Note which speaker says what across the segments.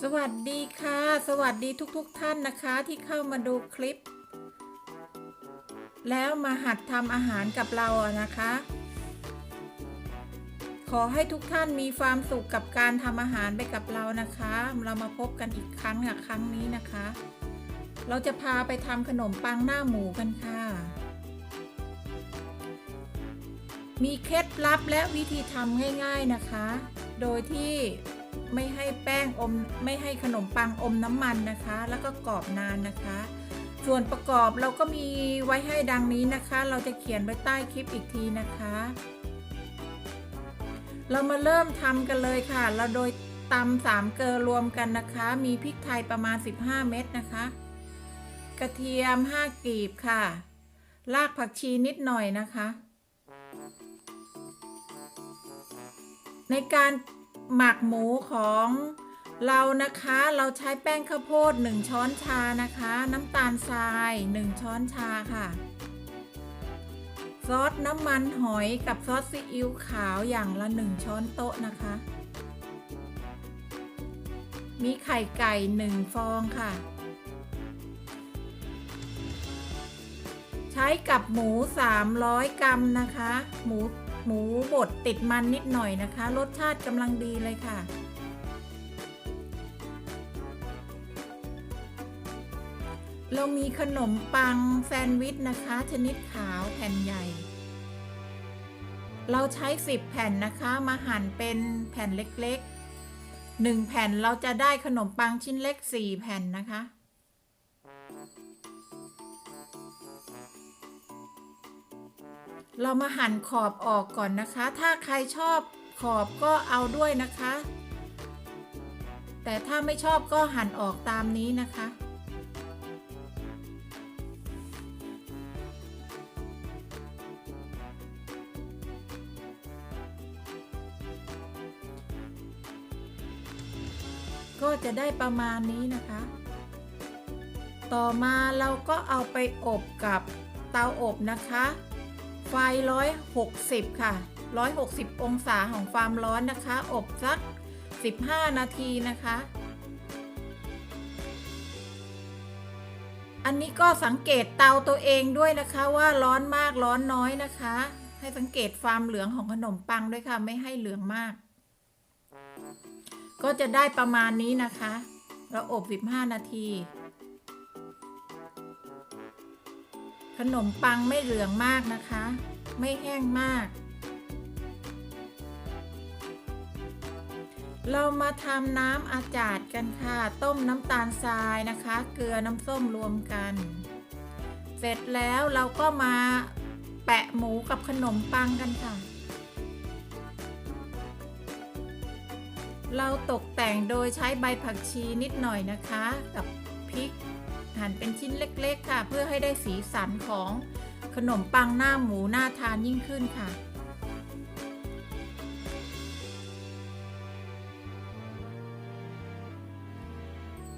Speaker 1: สวัสดีค่ะ สวัสดีทุกๆทท่านนะคะที่เข้ามาดูคลิป แล้วมาหัดทำอาหารกับเราอะนะคะ ขอให้ทุกท่านมีความสุขกับการทำอาหารไปกับเรานะคะ เรามาพบกันอีกครั้งอะครั้งนี้นะคะ เราจะพาไปทำขนมปังหน้าหมูกันค่ะ มีเคล็ดลับและวิธีทำง่าย ๆนะคะ โดยที่ ไม่ให้แป้งอมไม่ให้ขนมปังอมน้ำมันนะคะ แล้วก็กรอบนานนะคะ ส่วนประกอบเราก็มีไว้ให้ดังนี้นะคะ เราจะเขียนไว้ใต้คลิปอีกทีนะคะ เรามาเริ่มทำกันเลยค่ะ เราโดยตำสามเกลือรวมกันนะคะ มีพริกไทยประมาณ 15 เม็ดนะคะ กระเทียม 5กีบค่ะ รากผักชีนิดหน่อยนะคะ ในการ หมักหมูของเรานะคะเราใช้แป้งข้าวโพด 1 ช้อนชานะคะ น้ำตาลทราย 1 ช้อนชาค่ะ ซอสน้ำมันหอยกับซอสซีอิ๊วขาวอย่างละ 1 ช้อนโต๊ะนะคะ มีไข่ไก่ 1 ฟองค่ะ ใช้กับหมู 300 กรัมนะคะ หมู หมูบดติดมันนิดหน่อยนะคะ รสชาติกำลังดีเลยค่ะ เรามีขนมปังแซนด์วิชนะคะ ชนิดขาวแผ่นใหญ่ เราใช้ 10 แผ่นนะคะ มาหั่นเป็นแผ่นเล็กๆ 1 แผ่นเราจะได้ขนมปังชิ้นเล็ก 4 แผ่นนะคะ เรามาหั่นขอบออกก่อนนะคะ ถ้าใครชอบขอบก็เอาด้วยนะคะ แต่ถ้าไม่ชอบก็หั่นออกตามนี้นะคะ ก็จะได้ประมาณนี้นะคะ ต่อมาเราก็เอาไปอบกับเตาอบนะคะ ฟ 160 ค่ะ 160 องศาของความร้อนนะคะ อบสัก 15 นาทีนะคะ อันนี้ก็สังเกตเตาตัวเองด้วยนะคะว่าร้อนมากร้อนน้อยนะคะ ให้สังเกตความเหลืองของขนมปังด้วยค่ะ ไม่ให้เหลืองมาก ก็จะได้ประมาณนี้นะคะ เราอบ 15 นาที ขนมปังไม่เหลืองมากนะคะ ไม่แห้งมาก เรามาทำน้ำอาจาดกันค่ะ ต้มน้ำตาลทรายนะคะ เกลือน้ำส้มรวมกัน เสร็จแล้วเราก็มาแปะหมูกับขนมปังกันค่ะ เราตกแต่งโดยใช้ใบผักชีนิดหน่อยนะคะ กับพริก หั่นเป็นชิ้นเล็กๆ ค่ะ เพื่อให้ได้สีสันของขนมปังหน้าหมูน่าทานยิ่งขึ้นค่ะ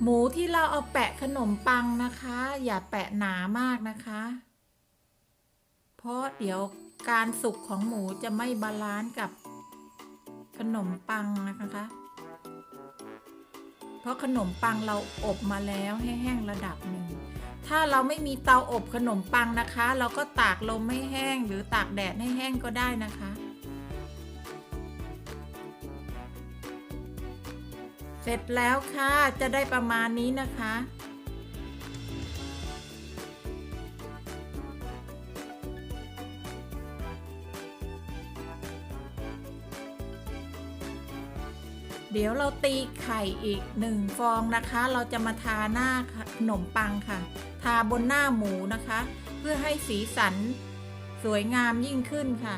Speaker 1: หมูที่เราเอาแปะขนมปังนะคะ อย่าแปะหนามากนะคะ เพราะเดี๋ยวการสุกของหมูจะไม่บาลานซ์กับขนมปังนะคะ ราะขนมปังเราอบมาแล้วให้แห้งระดับหนึ่ง ถ้าเราไม่มีเตาอบขนมปังนะคะ เราก็ตากลมให้แห้งหรือตากแดดให้แห้งก็ได้นะคะ เสร็จแล้วค่ะ จะได้ประมาณนี้นะคะ เดี๋ยวเราตีไข่อีกหนึ่งฟองนะคะ เราจะมาทาหน้าขนมปังค่ะ ทาบนหน้าหมูนะคะ เพื่อให้สีสันสวยงามยิ่งขึ้นค่ะ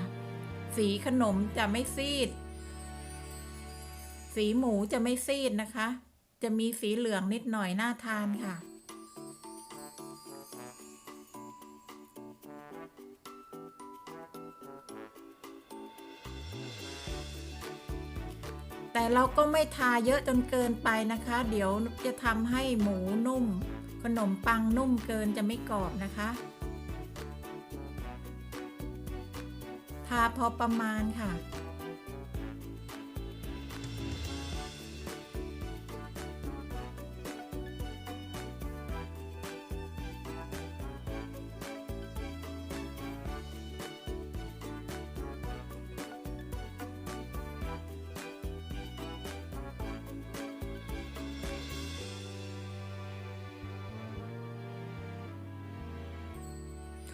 Speaker 1: สีขนมจะไม่ซีด สีหมูจะไม่ซีดนะคะ จะมีสีเหลืองนิดหน่อยน่าทานค่ะ เราก็ไม่ทาเยอะจนเกินไปนะคะ เดี๋ยวจะทำให้หมูนุ่ม ขนมปังนุ่มเกินจะไม่กรอบนะคะ ทาพอประมาณค่ะ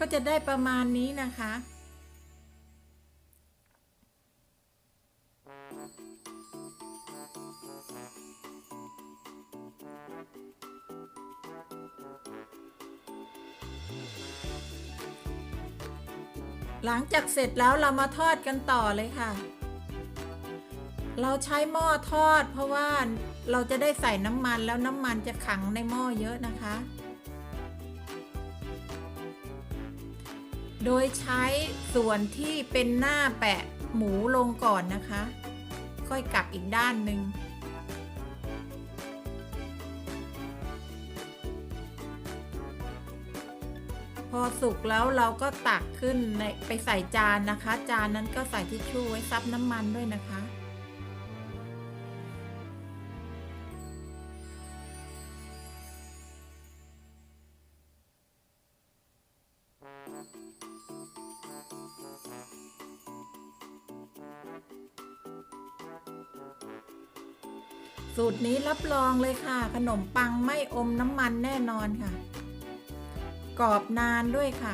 Speaker 1: ก็จะได้ประมาณนี้นะคะ หลังจากเสร็จแล้วเรามาทอดกันต่อเลยค่ะ เราใช้หม้อทอดเพราะว่าเราจะได้ใส่น้ำมันแล้วน้ำมันจะขังในหม้อเยอะนะคะ โดยใช้ส่วนที่เป็นหน้าแปะหมูลงก่อนนะคะ ค่อยกลับอีกด้านหนึ่งพอสุกแล้วเราก็ตักขึ้นไปใส่จานนะคะ จานนั้นก็ใส่ทิชชู่ไว้ซับน้ำมันด้วยนะคะ สูตรนี้รับรองเลยค่ะ ขนมปังไม่อมน้ำมันแน่นอนค่ะ กรอบนานด้วยค่ะ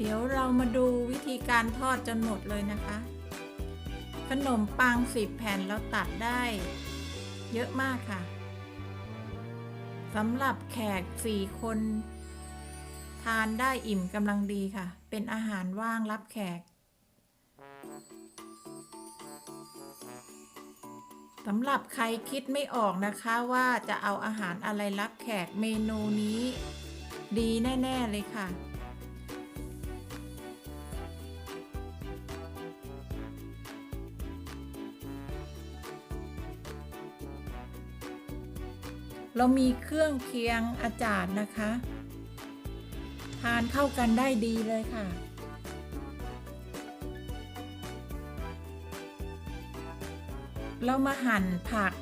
Speaker 1: เดี๋ยวเรามาดูวิธีการทอดจนหมดเลยนะคะ ขนมปังสิบแผ่นเราตัดได้ เยอะมากค่ะสำหรับแขกสี่คน ทานได้อิ่มกำลังดีค่ะ เป็นอาหารว่างรับแขกสำหรับใครคิดไม่ออกนะคะว่าจะเอาอาหารอะไรรับแขกเมนูนี้ ดีแน่ ๆ เลยค่ะ เรามีเครื่องเคียงอาจารย์นะคะ ทานเข้ากันได้ดีเลยค่ะ เรามาหั่นผัก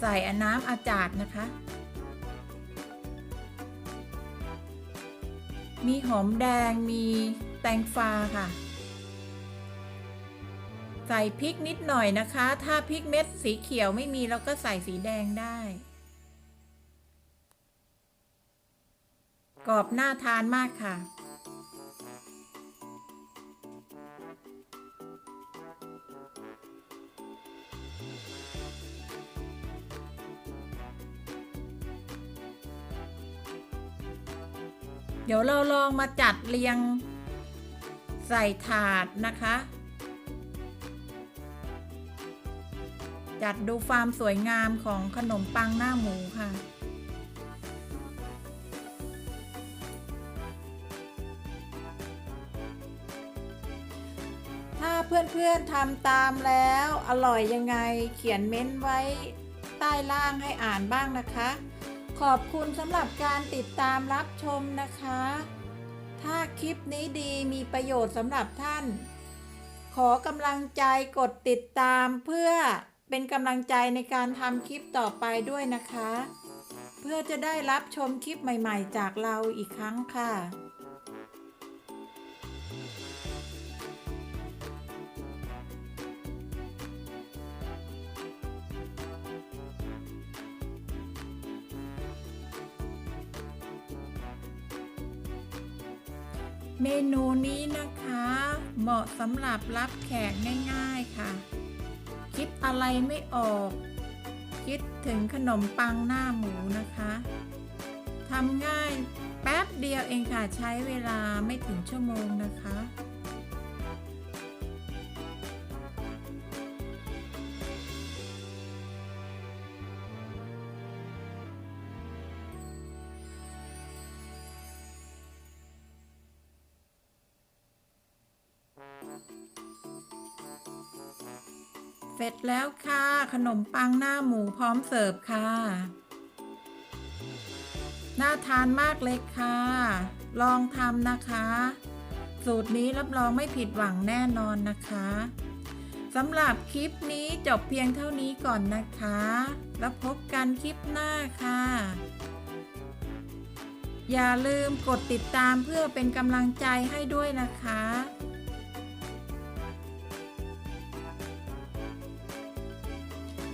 Speaker 1: ใส่น้ำอาจารย์นะคะ มีหอมแดงมีแตงฟ้าค่ะ ใส่พริกนิดหน่อยนะคะ ถ้าพริกเม็ดสีเขียวไม่มีเราก็ใส่สีแดงได้ กรอบน่าทานมากค่ะ เดี๋ยวเราลองมาจัดเรียงใส่ถาดนะคะ จัดดูความสวยงามของขนมปังหน้าหมูค่ะ เพื่อนๆทำตามแล้ว อร่อยยังไงเขียนเม้นไว้ใต้ล่างให้อ่านบ้างนะคะ ขอบคุณสำหรับการติดตามรับชมนะคะ ถ้าคลิปนี้ดีมีประโยชน์สำหรับท่าน ขอกำลังใจกดติดตามเพื่อเป็นกำลังใจในการทำคลิปต่อไปด้วยนะคะ เพื่อจะได้รับชมคลิปใหม่ๆ จากเราอีกครั้งค่ะ เมนูนี้นะคะ เหมาะสำหรับรับแขกง่ายๆค่ะ คิดอะไรไม่ออก คิดถึงขนมปังหน้าหมูนะคะทำง่ายแป๊บเดียวเองค่ะใช้เวลาไม่ถึงชั่วโมงนะคะ เสร็จแล้วค่ะ ขนมปังหน้าหมูพร้อมเสิร์ฟค่ะ น่าทานมากเลยค่ะ ลองทำนะคะ สูตรนี้รับรองไม่ผิดหวังแน่นอนนะคะสำหรับคลิปนี้จบเพียงเท่านี้ก่อนนะคะ แล้วพบกันคลิปหน้าค่ะ อย่าลืมกดติดตามเพื่อเป็นกำลังใจให้ด้วยนะคะ